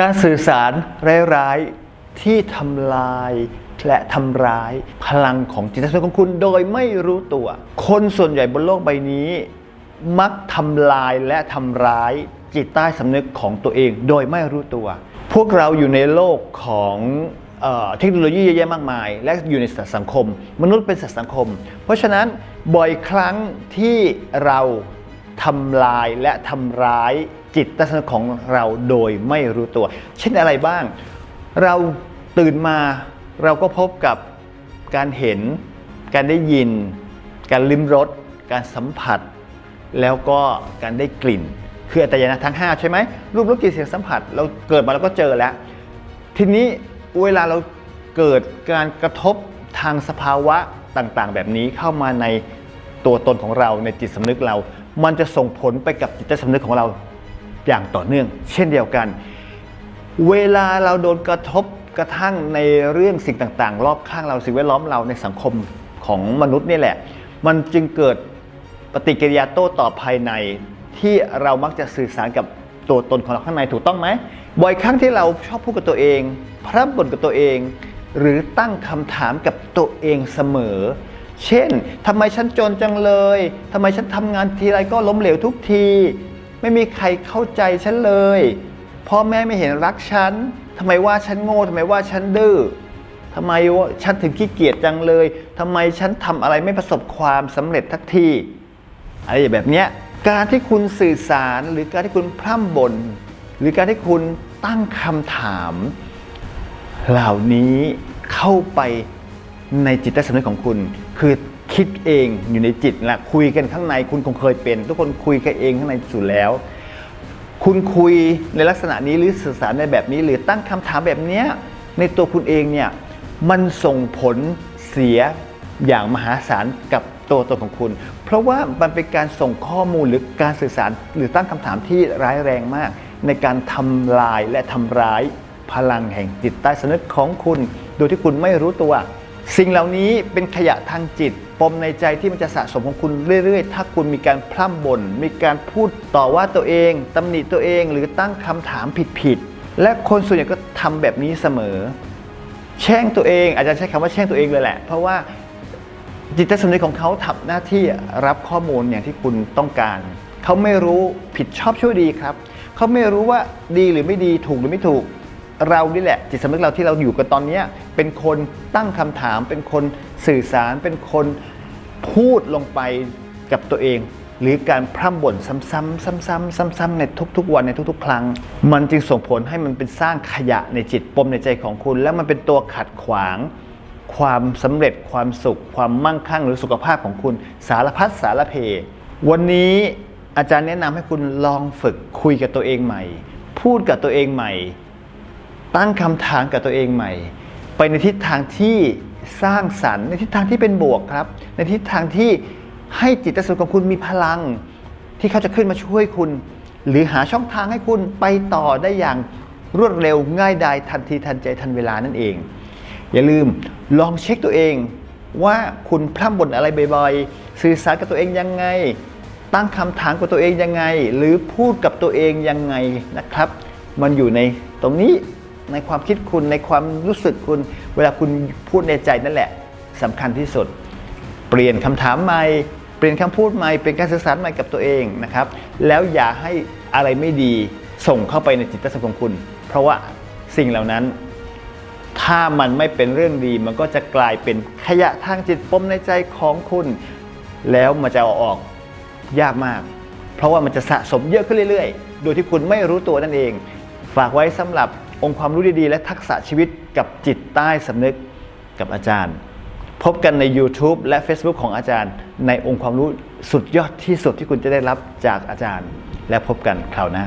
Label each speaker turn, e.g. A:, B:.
A: การสื่อสารร้ายๆที่ทำลายและทำร้ายพลังของจิตสำนึกของคุณโดยไม่รู้ตัว คนส่วนใหญ่บนโลกใบนี้ มักทำลายและทำร้ายจิตใต้สำนึกของตัวเองโดยไม่รู้ตัว พวกเราอยู่ในโลกของเออเทคโนโลยีเยอะแยะมากมาย และอยู่ในสังคม มนุษย์เป็นสัตว์สังคม เพราะฉะนั้นบ่อยครั้งที่เรา ทำลายและทำร้ายจิตใต้สำนึกของเราโดยไม่รู้ตัว เช่นอะไรบ้าง เราตื่นมาเราก็พบกับการเห็น การได้ยิน การลิ้มรส การสัมผัส แล้วก็การได้กลิ่น คืออัตยานะทั้ง 5 ใช่ไหมรูปรสกลิ่นเสียงสัมผัส เราเกิดมาเราก็เจอแล้ว ทีนี้เวลาเราเกิดการกระทบทางสภาวะต่างๆ แบบนี้เข้ามาในตัวตนของเราในจิตสำนึกเรา มันจะส่งผลไปกับจิตใต้สำนึกของเราอย่างต่อเนื่อง เช่นเดียวกัน เวลาเราโดนกระทบกระทั่งในเรื่องสิ่งต่างๆ รอบข้างเราสิ่งแวดล้อมเราในสังคมของมนุษย์นี่แหละ มันจึงเกิดปฏิกิริยาโต้ตอบภายในที่เรามักจะสื่อสารกับตัวตนของเราข้างในถูกต้องไหมบ่อยครั้งที่เราชอบพูดกับตัวเอง พร่ำบ่นกับตัวเอง หรือตั้งคำถามกับตัวเองเสมอ เช่นทำไมฉันจนจังเลยทำไมฉันทำงานทีไรก็ล้มเหลวทุกที ไม่มีใครเข้าใจฉันเลยพ่อแม่ไม่เห็นรักฉันทำไมว่าฉันโง่ทำไมว่าฉันดื้อทำไมว่าฉันถึงขี้เกียจจังเลยทำไมฉันทำอะไรไม่ประสบความสำเร็จทักทีอะไรแบบเนี้ยการที่คุณสื่อสารหรือการที่คุณพร่ำบ่นหรือการที่คุณตั้งคำถาม เหล่านี้เข้าไป ในจิตใต้สำนึกของคุณ คือคิดเองอยู่ในจิตแหละคุยกันข้างในคุณคงเคยเป็น ทุกคนคุยกันเองข้างในสุดแล้ว คุณคุยในลักษณะนี้หรือสื่อสารในแบบนี้ หรือตั้งคำถามแบบเนี้ยในตัวคุณเองเนี่ยมันส่งผลเสียอย่างมหาศาลกับตัวตนของคุณ เพราะว่ามันเป็นการส่งข้อมูลหรือการสื่อสารหรือตั้งคำถามที่ร้ายแรงมาก ในการทำลายและทำร้ายพลังแห่งจิตใต้สำนึกของคุณ โดยที่คุณไม่รู้ตัว สิ่งเหล่านี้เป็นขยะทางจิต ปมในใจที่มันจะสะสมของคุณเรื่อยๆ ถ้าคุณมีการพร่ำบ่น มีการพูดต่อว่าตัวเองตำหนิตัวเองหรือตั้งคำถามผิดๆ และคนส่วนใหญ่ก็ทำแบบนี้เสมอ แช่งตัวเองอาจารย์ใช้คำว่าแช่งตัวเองเลยแหละ เพราะว่าจิตใต้สำนึกของเขาทำหน้าที่รับข้อมูลอย่างที่คุณต้องการ เขาไม่รู้ผิดชอบชั่วดีครับ เขาไม่รู้ว่าดีหรือไม่ดีถูกหรือไม่ถูก เรานี่แหละ จิตสำนึกเราที่เราอยู่กันตอนนี้เป็นคนตั้งคำถาม เป็นคนสื่อสาร เป็นคนพูดลงไปกับตัวเอง หรือการพร่ำบ่นซ้ำๆซ้ำๆซ้ำๆในทุก ๆ วันในทุก ๆ ครั้ง มันจึงส่งผลให้มันเป็นสร้างขยะในจิตปมในใจของคุณ แล้วมันเป็นตัวขัดขวาง ความสำเร็จความสุข ความมั่งคั่ง หรือสุขภาพของคุณ สารพัดสารเพวันนี้อาจารย์แนะนำให้คุณลองฝึกคุยกับตัวเองใหม่ พูดกับตัวเองใหม่ ตั้งคำถามกับตัวเองใหม่ ไปในทิศทางที่สร้างสรรค์ ในทิศทางที่เป็นบวกครับ ในทิศทางที่ให้จิตใต้สำนึกของคุณมีพลัง ที่เขาจะขึ้นมาช่วยคุณ หรือหาช่องทางให้คุณไปต่อได้อย่างรวดเร็วง่ายดายทันทีทันใจทันเวลานั่นเอง อย่าลืมลองเช็คตัวเองว่าคุณพร่ำบ่นอะไรบ่อยๆ สื่อสารกับตัวเองยังไง ตั้งคำถามกับตัวเองยังไง หรือพูดกับตัวเองยังไงนะครับ มันอยู่ในตรงนี้ ในความคิดคุณในความรู้สึกคุณ เวลาคุณพูดในใจนั่นแหละสำคัญที่สุด เปลี่ยนคำถามใหม่เปลี่ยนคำพูดใหม่เป็นการสื่อสารใหม่กับตัวเองนะครับ แล้วอย่าให้อะไรไม่ดีส่งเข้าไปในจิตใต้สำนึกของคุณ เพราะว่าสิ่งเหล่านั้น ถ้ามันไม่เป็นเรื่องดี มันก็จะกลายเป็นขยะทางจิตปมในใจของคุณ แล้วมันจะเอาออกยากมาก เพราะว่ามันจะสะสมเยอะขึ้นเรื่อย ๆ โดยที่คุณไม่รู้ตัวนั่นเอง ฝากไว้สำหรับ องค์ความรู้ดีๆ และทักษะชีวิตกับจิตใต้สำนึกกับอาจารย์ พบกันใน YouTube และ Facebook ของอาจารย์ ในองค์ความรู้สุดยอดที่สุดที่คุณจะได้รับจากอาจารย์ และพบกันคราวหน้า